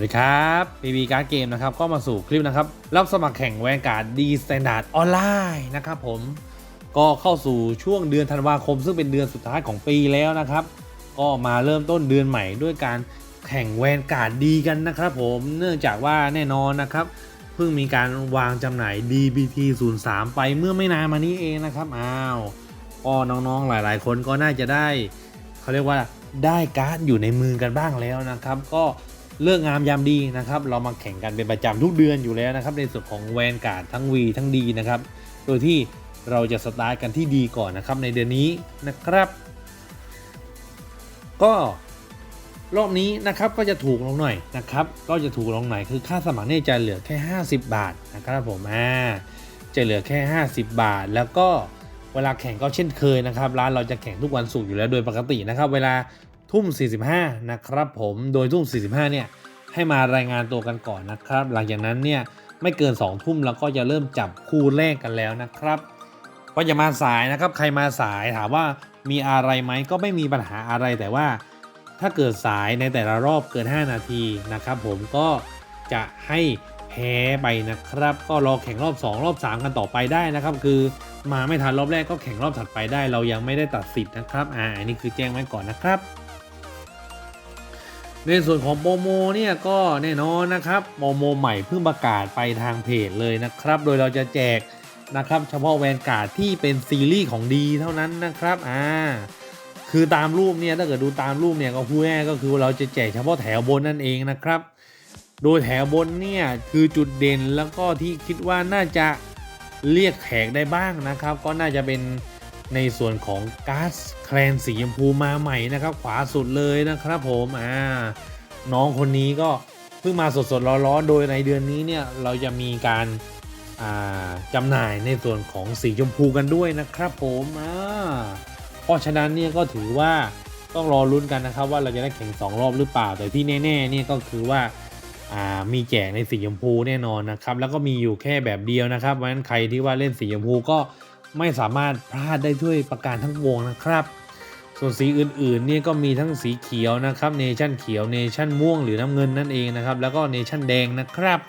สดีครับบีบีการ์ดเกมนะครับ ก็มาสู่คลิปนะครับ รับสมัครแข่งแวนการ์ดดีสแตนดาร์ดออนไลน์นะครับผม ก็เข้าสู่ช่วงเดือนธันวาคม ซึ่งเป็นเดือนสุดท้ายของปีแล้วนะครับ ก็มาเริ่มต้นเดือนใหม่ด้วยการแข่งแวนการ์ดดีกันนะครับผม เนื่องจากว่าแน่นอนนะครับ เพิ่งมีการวางจำหน่าย DBT 0 3ไปเมื่อไม่นานมานี้เองนะครับ อ้าว ก็น้องๆหลาย ๆ คนก็น่าจะได้ เขาเรียกว่าได้การ์ดอยู่ในมือกันบ้างแล้วนะครับ ก็ เลือกงามยามดีนะครับ เรามาแข่งกันเป็นประจำทุกเดือนอยู่แล้วนะครับ ในส่วนของแวนการ์ดทั้ง V ทั้ง D นะครับ โดยที่เราจะสตาร์ทกันที่ดีก่อนนะครับในเดือนนี้นะครับ ก็รอบนี้นะครับก็จะถูกลงหน่อยนะครับ ก็จะถูกลงหน่อยคือค่าสมัครเนี่ยจะเหลือแค่ 50 บาทนะครับผมอ่าจะเหลือแค่ 50 บาท แล้วก็เวลาแข่งก็เช่นเคยนะครับ ร้านเราจะแข่งทุกวันศุกร์อยู่แล้วโดยปกตินะครับ เวลา ทุ่ม 45 นะครับผมโดยทุ่ม 45 เนี่ยให้มารายงานตัวกันก่อนนะครับ หลังจากนั้นเนี่ยไม่เกิน 2 ทุ่มเราก็จะเริ่มจับคู่แรกกันแล้วนะครับก็อย่ามาสายนะครับใครมาสายถามว่ามีอะไรไหมก็ไม่มีปัญหาอะไรแต่ว่า ถ้าเกิดสายในแต่ละรอบเกิน 5 นาทีนะครับ ผมก็จะให้แพ้ไปนะครับ ก็รอแข่งรอบ 2 รอบ 3 กันต่อไปได้นะครับ คือมาไม่ทันรอบแรกก็แข่งรอบถัดไปได้ เรายังไม่ได้ตัดสิทธิ์นะครับอ่าอันนี้คือแจ้งไว้ก่อนนะครับ ในส่วนของโปรโมเนี่ยก็แน่นอนนะครับโปรโมใหม่เพิ่งประกาศไปทางเพจเลยนะครับ โดยเราจะแจกนะครับเฉพาะแวนการ์ดที่เป็นซีรีส์ของดีเท่านั้นนะครับอ่าคือตามรูปเนี่ยถ้าเกิดดูตามรูปเนี่ยก็พูดง่ายก็คือเราจะแจกเฉพาะแถวบนนั่นเองนะครับ โดยแถวบนเนี่ยคือจุดเด่นแล้วก็ที่คิดว่าน่าจะเรียกแขกได้บ้างนะครับ ก็น่าจะเป็น ในส่วนของก๊าซแคลนสีชมพูมาใหม่นะครับ ขวาสุดเลยนะครับผมอ่าน้องคนนี้ก็เพิ่งมาสดๆร้อนๆโดยในเดือนนี้เนี่ยเราจะมีการอ่าจำหน่ายในส่วนของสีชมพูกันด้วยนะครับผมอ่าเพราะฉะนั้นเนี่ยก็ถือว่าต้องรอลุ้นกันนะครับ ว่าเราจะได้แข่ง 2 รอบหรือเปล่า แต่ที่แน่ๆเนี่ยก็คือว่าอ่ามีแจกในสีชมพูแน่นอนนะครับ แล้วก็มีอยู่แค่แบบเดียวนะครับเพราะฉะนั้นใครที่ว่าเล่นสีชมพูก็ ไม่สามารถพลาดได้ด้วยประการทั้งวงนะครับ ส่วนสีอื่นๆเนี่ยก็มีทั้งสีเขียวนะครับเนชั่นเขียวเนชั่นม่วงหรือน้ำเงินนั่นเองนะครับ แล้วก็เนชั่นแดงนะครับ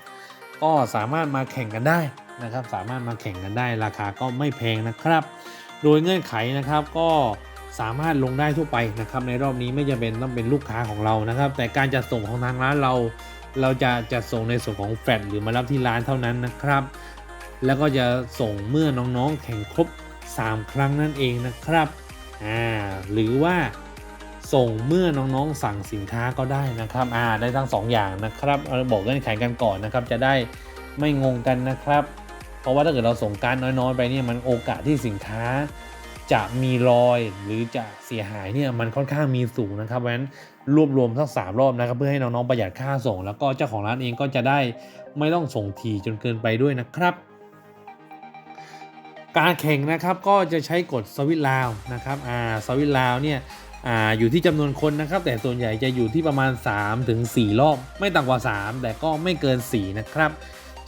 ก็สามารถมาแข่งกันได้นะครับ สามารถมาแข่งกันได้ราคาก็ไม่แพงนะครับ โดยเงื่อนไขนะครับก็สามารถลงได้ทั่วไปนะครับในรอบนี้ไม่จำเป็นต้องเป็นลูกค้าของเรานะครับ แต่การจัดส่งของทางร้านเรา เราจะจัดส่งในส่วนของแฟลตหรือมารับที่ร้านเท่านั้นนะครับ แล้วก็จะส่งเมื่อน้องๆแข่งครบ 3 ครั้งนั่นเองนะครับอ่าหรือว่าส่งเมื่อน้องๆสั่งสินค้าก็ได้นะครับอ่าได้ทั้ง 2 อย่างนะครับเอาบอกเงื่อนไขกันก่อนนะครับ จะได้ไม่งงกันนะครับ เพราะว่าถ้าเกิดเราส่งการน้อยๆ ไปเนี่ยมันโอกาสที่สินค้าจะมีรอยหรือจะเสียหายเนี่ยมันค่อนข้างมีสูงนะครับเพราะฉะนั้นรวบรวมสักสามรอบนะครับ เพื่อให้น้องๆประหยัดค่าส่ง แล้วก็เจ้าของร้านเองก็จะได้ไม่ต้องส่งทีจนเกินไปด้วยนะครับ การแข่งนะครับก็จะใช้กฎสวิตลาวนะครับอ่าสวิตลาวเนี่ยอ่าอยู่ที่จำนวนคนนะครับ แต่ส่วนใหญ่จะอยู่ที่ประมาณ 3-4ถึง4รอบ ไม่ต่ำกว่า 3 แต่ก็ไม่เกิน 4 นะครับ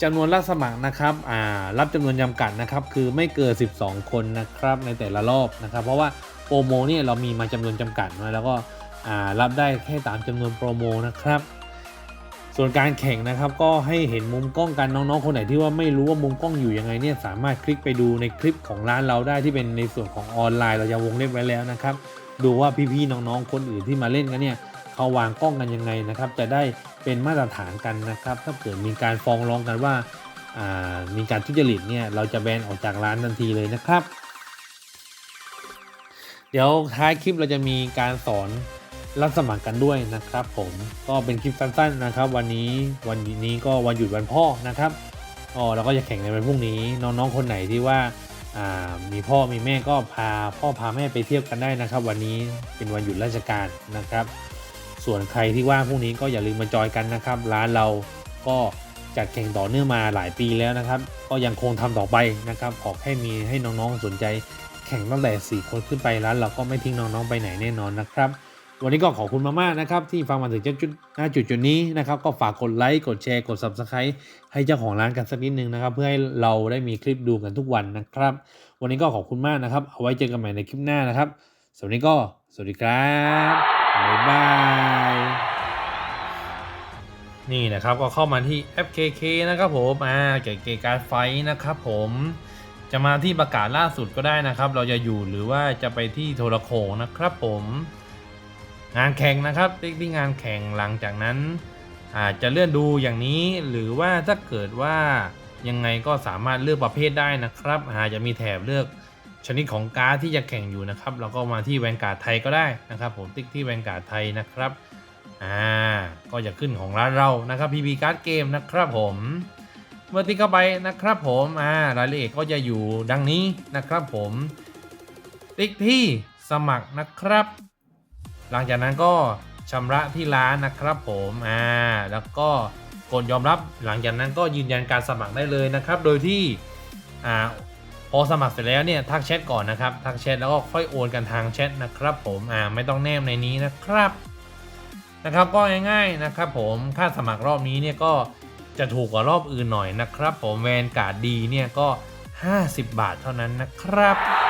จำนวนรับสมัครนะครับอ่ารับจำนวนจำกัดนะครับ คือไม่เกิน 12 คนนะครับในแต่ละรอบนะครับ เพราะว่าโปรโมเนี่ยเรามีมาจำนวนจำกัดมาแล้วก็อ่ารับได้แค่ตามจำนวนโปรโมนะครับ ส่วนการแข่งนะครับก็ให้เห็นมุมกล้องกันน้องๆ คนไหนที่ว่าไม่รู้ว่ามุมกล้องอยู่ยังไงเนี่ยสามารถคลิกไปดูในคลิปของร้านเราได้ที่เป็นในส่วนของออนไลน์เราจะวงเล็บไว้แล้วนะครับ ดูว่าพี่ๆน้องๆ คนอื่นที่มาเล่นกันเนี่ยเขาวางกล้องกันยังไงนะครับ จะได้เป็นมาตรฐานกันนะครับ ถ้าเกิดมีการฟ้องร้องกันว่าามีการทุจริตเนี่ยเราจะแบนออกจากร้านทันทีเลยนะครับ เดี๋ยวท้ายคลิปเราจะมีการสอน รับสมัครกันด้วยนะครับผมก็เป็นคลิปสั้นๆนะครับ วันนี้วันนี้ก็วันหยุดวันพ่อนะครับอ๋อเราก็จะแข่งในวันพรุ่งนี้น้องๆคนไหนที่ว่าามีพ่อมีแม่ก็พาพ่อพาแม่ไปเที่ยวกันได้นะครับ วันนี้เป็นวันหยุดราชการนะครับ ส่วนใครที่ว่างพรุ่งนี้ก็อย่าลืมมาจอยกันนะครับ ร้านเราก็จัดแข่งต่อเนื่องมาหลายปีแล้วนะครับ ก็ยังคงทำต่อไปนะครับขอให้มีให้น้องๆสนใจ แข่งตั้งแต่4คนขึ้นไปร้านเราก็ไม่ทิ้งน้องๆไปไหนแน่นอนนะครับ วันนี้ก็ขอบคุณมากๆนะครับ ที่ฟังมาถึงจุดหน้าจุดจุดนี้นะครับ ก็ฝากกดไลค์กดแชร์กด subscribe ให้เจ้าของร้านกันสักนิดนึงนะครับ เพื่อให้เราได้มีคลิปดูกันทุกวันนะครับ วันนี้ก็ขอบคุณมากนะครับ เอาไว้เจอกันใหม่ในคลิปหน้านะครับสวัสดีก็ สวัสดีครับบ๊ายบายนี่นะครับก็เข้ามาที่ FKK นะครับผมอ่าเก๋เกการไฟท์นะครับผมจะมาที่ประกาศล่าสุดก็ได้นะครับ เราจะอยู่หรือว่าจะไปที่โทรโขงนะครับผม งานแข่งนะครับติ๊กที่งานแข่งหลังจากนั้น อาจจะเลื่อนดูอย่างนี้หรือว่าถ้าเกิดว่ายังไงก็สามารถเลือกประเภทได้นะครับอาจจะมีแถบเลือกชนิดของการ์ดที่จะแข่งอยู่นะครับเราก็มาที่แวนการ์ดไทยก็ได้นะครับ ผมติ๊กที่แวนการ์ดไทยนะครับอ่าก็จะขึ้นของร้านเรานะครับ PB Card Game นะครับผมเมื่อติ๊กเข้าไปนะครับผมอ่ารายละเอียดก็จะอยู่ดังนี้นะครับผมติ๊กที่สมัครนะครับ หลังจากนั้นก็ชำระที่ร้านนะครับผมอ่าแล้วก็กดยอมรับหลังจากนั้นก็ยืนยันการสมัครได้เลยนะครับ โดยที่อ่าพอสมัครเสร็จแล้วเนี่ยทักแชทก่อนนะครับทักแชทแล้วก็ค่อยโอนกันทางแชทนะครับผมอ่าไม่ต้องแนบในนี้นะครับนะครับก็ง่ายๆนะครับผมค่าสมัครรอบนี้เนี่ยก็จะถูกกว่ารอบอื่นหน่อยนะครับ ผมแวนการ์ดดีเนี่ยก็ 50 บาทเท่านั้นนะครับ